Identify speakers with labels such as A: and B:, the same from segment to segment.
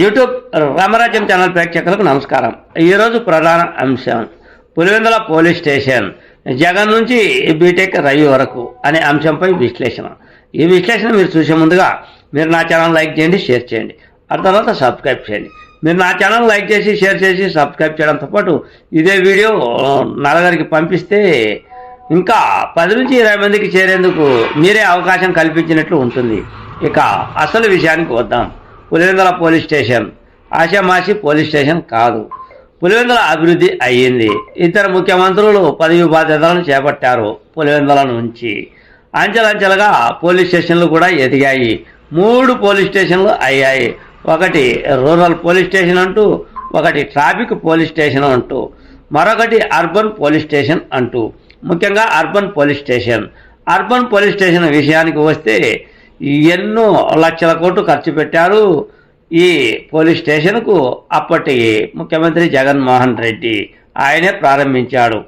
A: YouTube రామరాజ్యం channel ప్రేక్షకులకు నమస్కారం. ఈరోజు ప్రధాన అంశం పులివెందుల పోలీస్ స్టేషన్ జగన్ నుంచి బీటెక్ రవి వరకు అనే అంశంపై విశ్లేషణ. ఈ విశ్లేషణ మీరు చూసే ముందుగా మీరు నా ఛానల్ లైక్ చేయండి షేర్ చేయండి. ఆ తర్వాత సబ్స్క్రైబ్ చేయండి. మీరు నా ఛానల్ లైక్ చేసి షేర్ చేసి సబ్స్క్రైబ్ చేయడంతో పాటు ఇదే వీడియో నలుగురికి పంపిస్తే ఇంకా పది నుంచి ఇరవై మందికి చేరేందుకు మీరే అవకాశం కల్పించినట్లు ఉంటుంది. ఇక అసలు విషయానికి వద్దాం. Pulivendula police station. ఆశామాషి police station కాదు. పులివెందుల అభివృద్ధి అయ్యింది. ఇతర ముఖ్యమంత్రులు పదవి బాధ్యతలను చేపట్టారు పులివెందుల నుంచి. అంచెలంచెలుగా పోలీస్ స్టేషన్లు కూడా ఎదిగాయి. మూడు పోలీస్ స్టేషన్లు అయ్యాయి. ఒకటి రూరల్ పోలీస్ స్టేషన్ అంటూ ఒకటి ట్రాఫిక్ పోలీస్ స్టేషన్ అంటూ మరొకటి అర్బన్ పోలీస్ స్టేషన్ అంటూ. ముఖ్యంగా urban police station. Urban police station విషయానికి వస్తే ఎన్నో లక్షల కోట్లు ఖర్చు పెట్టారు. ఈ పోలీస్ స్టేషన్కు అప్పటి ముఖ్యమంత్రి జగన్మోహన్ రెడ్డి ఆయనే ప్రారంభించాడు.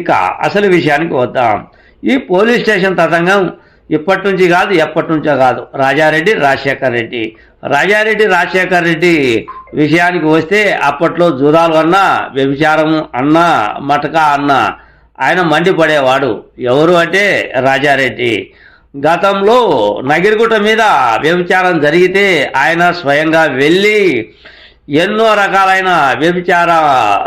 A: ఇక అసలు విషయానికి వద్దాం. ఈ పోలీస్ స్టేషన్ తతంగం ఇప్పటి నుంచి కాదు ఎప్పటి నుంచో కాదు. రాజారెడ్డి రాజశేఖర్ రెడ్డి. రాజారెడ్డి రాజశేఖర్ రెడ్డి విషయానికి వస్తే అప్పట్లో జూదాలు అన్నా వ్యభిచారము అన్నా మటక అన్నా ఆయన మండిపడేవాడు. ఎవరు అంటే రాజారెడ్డి. గతంలో నగిరిగుట్ట మీద వ్యభిచారం జరిగితే ఆయన స్వయంగా వెళ్ళి ఎన్నో రకాలైన వ్యభిచార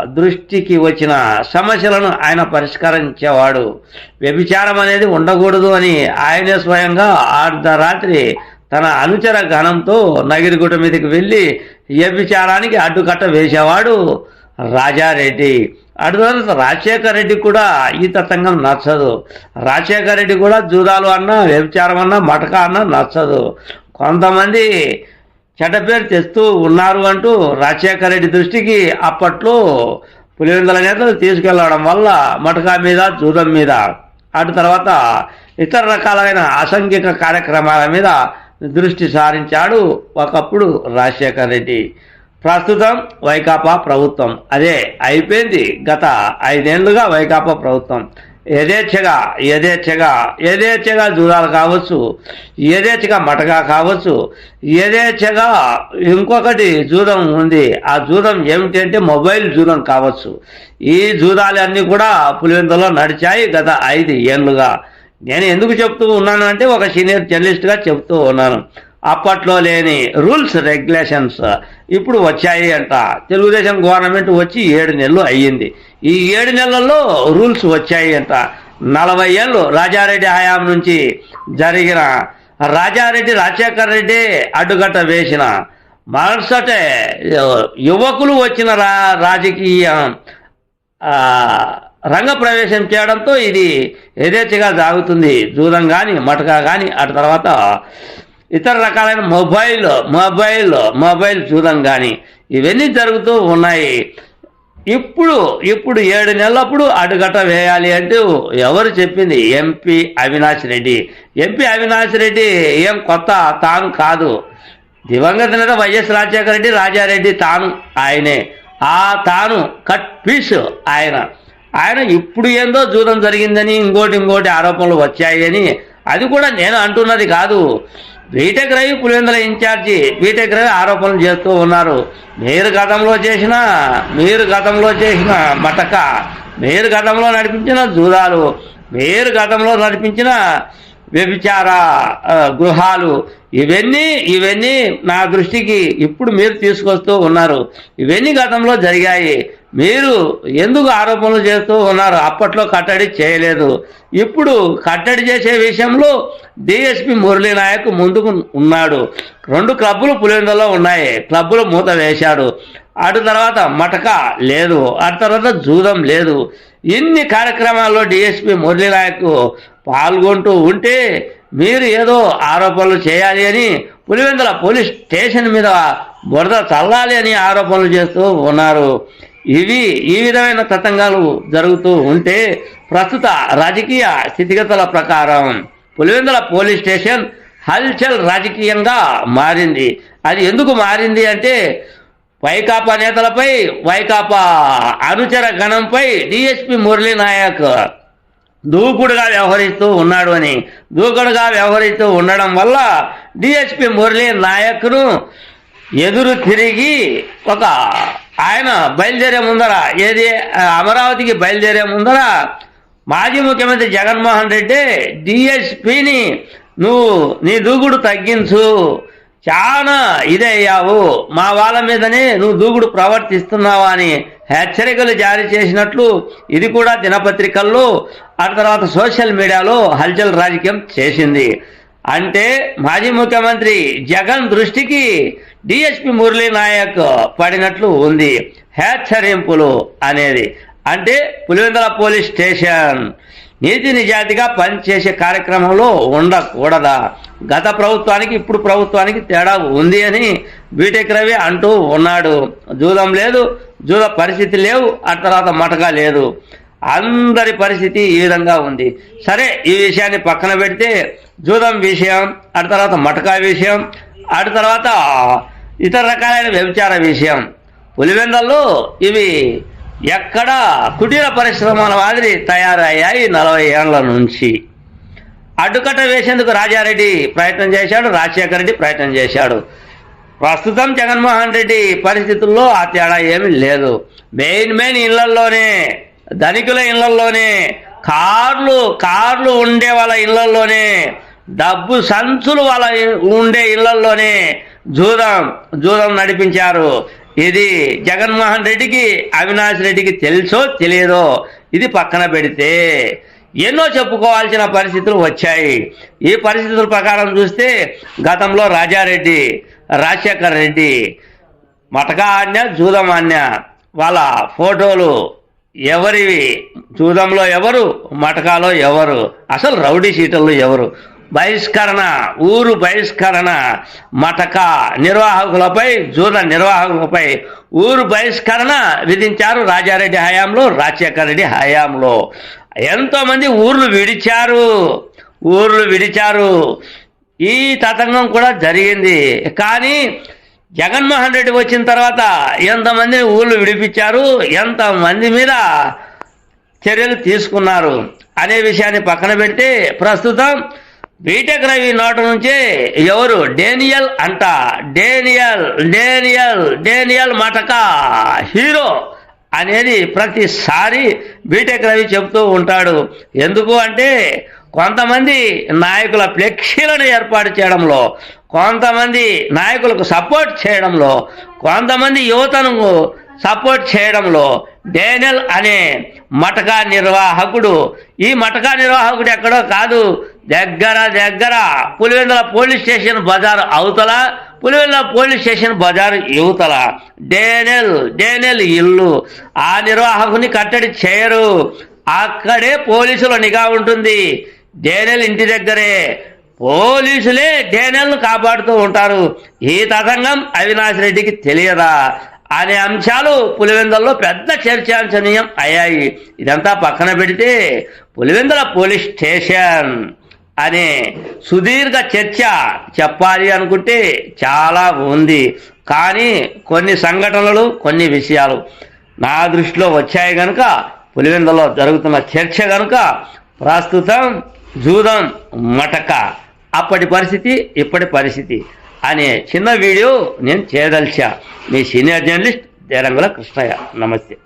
A: దృష్టికి వచ్చిన సమస్యలను ఆయన పరిష్కరించేవాడు. వ్యభిచారం అనేది ఉండకూడదు అని ఆయనే స్వయంగా అర్ధరాత్రి తన అనుచర గణంతో నగిరిగుట్ట మీదకి వెళ్ళి వ్యభిచారానికి అడ్డుకట్ట వేసేవాడు. రాజారెడ్డి. అటు తర్వాత రాజశేఖర రెడ్డి కూడా ఈ తతంగం నచ్చదు. రాజశేఖర రెడ్డి కూడా జూదాలు అన్నా వ్యభిచారం అన్నా మటక అన్నా నచ్చదు. కొంతమంది చెడ్డ పేరు తెస్తూ ఉన్నారు అంటూ రాజశేఖర రెడ్డి దృష్టికి అప్పట్లో పులివెందుల నేతలు తీసుకెళ్ళడం వల్ల మటకా మీద జూదం మీద అటు తర్వాత ఇతర రకాలైన అసంఘిక కార్యక్రమాల మీద దృష్టి సారించాడు ఒకప్పుడు రాజశేఖర రెడ్డి. ప్రస్తుతం వైకాపా ప్రభుత్వం. అదే అయిపోయింది గత ఐదేళ్ళుగా వైకాపా ప్రభుత్వం. యథేచ్ఛగా యథేచ్ఛగా యథేచ్ఛగా జూదాలు కావచ్చు యథేచ్ఛగా మటగా కావచ్చు యథేచ్ఛగా ఇంకొకటి జూదం ఉంది. ఆ జూదం ఏమిటంటే మొబైల్ జూదం కావచ్చు. ఈ జూదాలన్నీ కూడా పులివెందులో నడిచాయి గత ఐదు ఏళ్ళుగా నేను ఎందుకు చెప్తూ ఉన్నాను అంటే ఒక సీనియర్ జర్నలిస్ట్గా చెప్తూ ఉన్నాను. అప్పట్లో లేని రూల్స్ రెగ్యులేషన్స్ ఇప్పుడు వచ్చాయి అంట. తెలుగుదేశం గవర్నమెంట్ వచ్చి ఏడు నెలలు అయ్యింది. ఈ ఏడు నెలల్లో రూల్స్ వచ్చాయి అంట. నలభై ఏళ్ళు రాజారెడ్డి హయాం నుంచి జరిగిన రాజారెడ్డి రాజశేఖర్ రెడ్డి అడ్డుగట్ట వేసిన మరుసటే యువకులు వచ్చిన రా రాజకీయ రంగ ప్రవేశం చేయడంతో ఇది యథేచ్ఛగా సాగుతుంది. జూదం కానీ మటకా కానీ అటు తర్వాత ఇతర రకాలైన మొబైల్ మొబైల్ మొబైల్ చూడం కానీ ఇవన్నీ జరుగుతూ ఉన్నాయి. ఇప్పుడు ఇప్పుడు ఏడు నెలలప్పుడు అడుగట వేయాలి అంటూ ఎవరు చెప్పింది? ఎంపీ అవినాష్ రెడ్డి. ఎంపీ అవినాష్ రెడ్డి ఏం కొత్త? తాను కాదు. దివంగత నేత వైఎస్ రాజశేఖర రెడ్డి రాజారెడ్డి తాను ఆయనే. ఆ తాను కట్ పీస్ ఆయన. ఆయన ఇప్పుడు ఏందో జూదం జరిగిందని ఇంకోటి ఇంకోటి ఆరోపణలు వచ్చాయని అది కూడా నేను అంటున్నది కాదు. వీటగ్రహి పులేంద్ర ఇన్ఛార్జి. వీటగ్రహి ఆరోపణలు చేస్తూ ఉన్నారు. మీరు గతంలో చేసిన మీరు గతంలో చేసిన మటక మీరు గతంలో నడిపించిన జూదాలు మీరు గతంలో నడిపించిన వ్యభిచార గృహాలు ఇవన్నీ ఇవన్నీ నా దృష్టికి ఇప్పుడు మీరు తీసుకొస్తూ ఉన్నారు. ఇవన్నీ గతంలో జరిగాయి. మీరు ఎందుకు ఆరోపణలు చేస్తూ ఉన్నారు? అప్పట్లో కట్టడి చేయలేదు. ఇప్పుడు కట్టడి చేసే విషయంలో డిఎస్పి మురళీ నాయక్ ముందుకు ఉన్నాడు. రెండు క్లబ్బులు పులివెందులో ఉన్నాయి. క్లబ్బులు మూత వేశాడు. అటు తర్వాత మటక లేదు. అటు తర్వాత జూదం లేదు. ఇన్ని కార్యక్రమాల్లో డిఎస్పి మురళీ నాయక్ పాల్గొంటూ ఉంటే మీరు ఏదో ఆరోపణలు చేయాలి అని పులివెందుల పోలీస్ స్టేషన్ మీద బురద చల్లాలి అని ఆరోపణలు చేస్తూ ఉన్నారు. ఇవి ఈ విధమైన తతంగాలు జరుగుతూ ఉంటే ప్రస్తుత రాజకీయ స్థితిగతుల ప్రకారం పులివెందుల పోలీస్ స్టేషన్ హల్చల్ రాజకీయంగా మారింది. అది ఎందుకు మారింది అంటే వైకాపా నేతలపై వైకాపా అనుచర గణంపై డిఎస్పి మురళీ నాయక్ దూకుడుగా వ్యవహరిస్తూ ఉన్నాడు అని దూకుడుగా వ్యవహరిస్తూ ఉండడం వల్ల డిఎస్పి మురళీ నాయక్ను ఎదురు తిరిగి ఒక ఆయన బయలుదేరే ముందర ఏది? అమరావతికి బయలుదేరే ముందర మాజీ ముఖ్యమంత్రి జగన్మోహన్ రెడ్డి డిఎస్పిని నువ్వు నీ దూకుడు తగ్గించు. చాలా ఇదే అయ్యావు. మా వాళ్ళ మీదనే నువ్వు దూకుడు ప్రవర్తిస్తున్నావా అని హెచ్చరికలు జారీ చేసినట్లు ఇది కూడా దినపత్రికల్లో ఆ తర్వాత సోషల్ మీడియాలో హల్చల్ రాజకీయం చేసింది. అంటే మాజీ ముఖ్యమంత్రి జగన్ దృష్టికి డిఎస్పి మురళీ నాయక్ పడినట్లు ఉంది. హెచ్చరింపులు అనేది. అంటే పులివెందుల పోలీస్ స్టేషన్ నీతి నిజాతిగా పనిచేసే కార్యక్రమంలో ఉండకూడదా? గత ప్రభుత్వానికి ఇప్పుడు ప్రభుత్వానికి తేడా ఉంది అని బీటెక్ రవి అంటూ ఉన్నాడు. జూదం లేదు జూద పరిస్థితి లేవు ఆ తర్వాత మటగా లేదు. అందరి పరిస్థితి ఈ విధంగా ఉంది. సరే ఈ విషయాన్ని పక్కన పెడితే జూదం విషయం ఆ తర్వాత మటకా విషయం ఆ తర్వాత ఇతర రకాలైన వ్యభిచార విషయం. పులివెందల్లో ఇవి ఎక్కడ కుటీర పరిశ్రమల మాదిరి తయారయ్యాయి నలభై ఏళ్ళ నుంచి. అడ్డుకట్ట వేసేందుకు రాజారెడ్డి ప్రయత్నం చేశాడు రాజశేఖర రెడ్డి ప్రయత్నం చేశాడు. ప్రస్తుతం జగన్మోహన్ రెడ్డి పరిస్థితుల్లో ఆ తేడా ఏమీ లేదు. మెయిన్ మెయిన్ ఇళ్ళల్లోనే ధనికుల ఇళ్ళలోనే కార్లు కార్లు ఉండే వాళ్ళ ఇళ్ళలోనే డబ్బు సంచులు వాళ్ళ ఉండే ఇళ్ళలోనే జూదం జూదం నడిపించారు. ఇది జగన్మోహన్ రెడ్డికి అవినాష్ రెడ్డికి తెలుసో తెలియదో ఇది పక్కన పెడితే ఎన్నో చెప్పుకోవాల్సిన పరిస్థితులు వచ్చాయి. ఈ పరిస్థితుల ప్రకారం చూస్తే గతంలో రాజారెడ్డి రాజశేఖర్ రెడ్డి మటకా ఆడినా జూదం ఆడినా వాళ్ళ ఫోటోలు ఎవరివి జూదంలో ఎవరు మటకాలో ఎవరు అసలు రౌడీ షీటర్లు ఎవరు? బహిష్కరణ ఊరు బహిష్కరణ మటక నిర్వాహకులపై జూద నిర్వాహకులపై ఊరు బహిష్కరణ విధించారు రాజారెడ్డి హయాంలో రాజశేఖర రెడ్డి హయాంలో. ఎంతోమంది ఊర్లు విడిచారు ఊర్లు విడిచారు. ఈ తతంగం కూడా జరిగింది. కానీ జగన్మోహన్ రెడ్డి వచ్చిన తర్వాత ఎంతమందిని ఊళ్ళు విడిపించారు ఎంతమంది మీద చర్యలు తీసుకున్నారు అనే విషయాన్ని పక్కన పెట్టి ప్రస్తుతం బీటెక్ రవి నోట నుంచే ఎవరు? డేనియల్ అంట. డేనియల్ డేనియల్ డేనియల్ మటక హీరో అనేది ప్రతిసారి బీటెక్ రవి చెబుతూ ఉంటాడు. ఎందుకు అంటే కొంతమంది నాయకుల ఫ్లెక్సీలను ఏర్పాటు చేయడంలో కొంతమంది నాయకులకు సపోర్ట్ చేయడంలో కొంతమంది యువతను సపోర్ట్ చేయడంలో డేనియల్ అనే మటకా నిర్వాహకుడు. ఈ మటకా నిర్వాహకుడు ఎక్కడో కాదు దగ్గర దగ్గర పులివెందుల పోలీస్ స్టేషన్ బజారు అవతల పులివెందుల పోలీస్ స్టేషన్ బజారు యువతల డేనెల్ డేనెల్ ఇల్లు. ఆ నిర్వాహకుని కట్టడి చేయరు. అక్కడే పోలీసుల నిఘా ఉంటుంది. డేనెల్ ఇంటి దగ్గరే. పోలీసులే డేనల్ను కాపాడుతూ ఉంటారు. ఈ తతంగం అవినాష్ రెడ్డికి తెలియదా? అనే అంశాలు పులివెందల్లో పెద్ద చర్చాంశనీయం అయ్యాయి. ఇదంతా పక్కన పెడితే పులివెందల పోలీస్ స్టేషన్ అనే సుదీర్ఘ చర్చ చెప్పాలి అనుకుంటే చాలా ఉంది. కానీ కొన్ని సంఘటనలు కొన్ని విషయాలు నా దృష్టిలో వచ్చాయి కనుక పులివెందులో జరుగుతున్న చర్చ కనుక ప్రస్తుతం జూదం మటక. అప్పటి పరిస్థితి ఇప్పటి పరిస్థితి అనే చిన్న వీడియో నేను చేయదలిచా. మీ సీనియర్ జర్నలిస్ట్ దేరంగుల కృష్ణయ్య. నమస్తే.